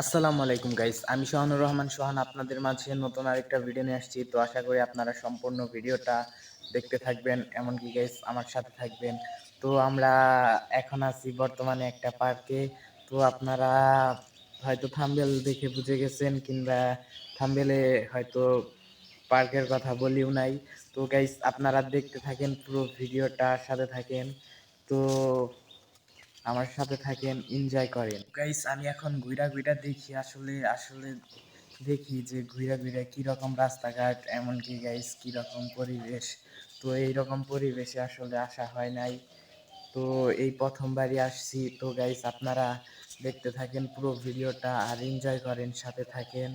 আসসালামু আলাইকুম গাইস আমি সোহানুর রহমান সোহান আপনাদের মাঝে নতুন আরেকটা ভিডিও নিয়ে আসছি। তো আশা করি আপনারা সম্পূর্ণ ভিডিওটা দেখতে থাকবেন, এমনকি গাইস আমার সাথে থাকবেন। তো আমরা এখন আছি বর্তমানে একটা পার্কে। তো আপনারা হয়তো থাম্বেল দেখে বুঝে গেছেন, কিংবা থাম্বেলে হয়তো পার্কের কথা বলিও নাই। তো গাইস আপনারা দেখতে থাকেন, পুরো ভিডিওটা সাথে থাকেন। তো আমার সাথে থাকেন এনজয় করেন। গাইস আমি এখন ঘুরা ঘুরা দেখি, আসলে আসলে দেখি যে ঘুরা ঘুরা কীরকম রাস্তাঘাট, এমনকি গাইস কীরকম পরিবেশ। তো এই রকম পরিবেশে আসলে আসা হয় নাই। তো এই প্রথমবারই আসছি। তো গাইস আপনারা দেখতে থাকেন পুরো ভিডিওটা আর এনজয় করেন, সাথে থাকেন।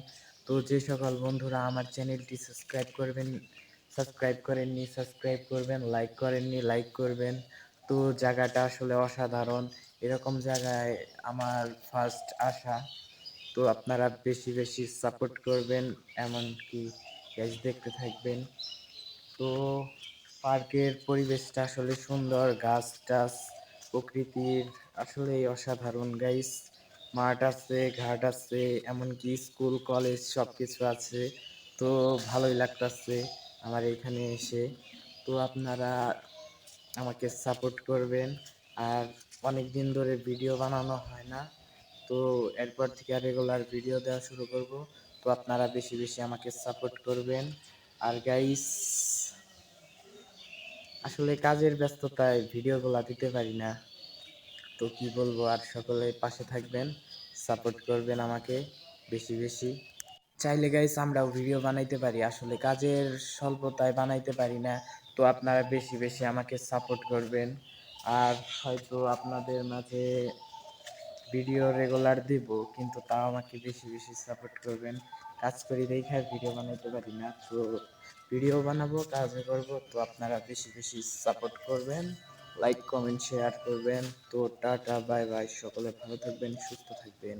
তো যে সকল বন্ধুরা আমার চ্যানেলটি সাবস্ক্রাইব করবেন সাবস্ক্রাইব করেননি সাবস্ক্রাইব করবেন লাইক করেননি লাইক করবেন। তো জায়গাটা আসলে অসাধারণ। এরকম জায়গায় আমার ফার্স্ট আসা তো আপনারা বেশি বেশি সাপোর্ট করবেন, এমনকি গ্যাস দেখতে থাকবেন। তো পার্কের পরিবেশটা আসলে সুন্দর গাছ টাছ প্রকৃতির আসলেই অসাধারণ গাইস মাঠ আছে, ঘাট আছে, এমনকি স্কুল কলেজ সব কিছু আছে। তো ভালোই লাগতাছে আমার এখানে এসে। তো আপনারা আমাকে সাপোর্ট করবেন। আর অনেক দিন ধরে ভিডিও বানানো হয় না। তো এরপর থেকে রেগুলার ভিডিও দেওয়া শুরু করব। তো আপনারা বেশি বেশি আমাকে সাপোর্ট করবেন। আর গাইস আসলে কাজের ব্যস্ততায় ভিডিওগুলো দিতে পারি না। তো কি বলব, আর সকলে পাশে থাকবেন সাপোর্ট করবেন আমাকে বেশি বেশি। চাইলে গাইস আমরাও ভিডিও বানাইতে পারি। আসলে কাজের স্বল্পতায় বানাইতে পারি না, তো আপনারা বেশি বেশি আমাকে সাপোর্ট করবেন। আর হয়তো আপনাদের মাঝে ভিডিও রেগুলার দেব, কিন্তু তাও আমাকে বেশি বেশি সাপোর্ট করবেন। কাজ করি দেখে ভিডিও বানাইতে পারি না, তো ভিডিও বানাবো কাজ করব, তো আপনারা বেশি বেশি সাপোর্ট করবেন। লাইক কমেন্ট শেয়ার করবেন। তো টাটা বাই বাই সকলে ভালো থাকবেন, সুস্থ থাকবেন।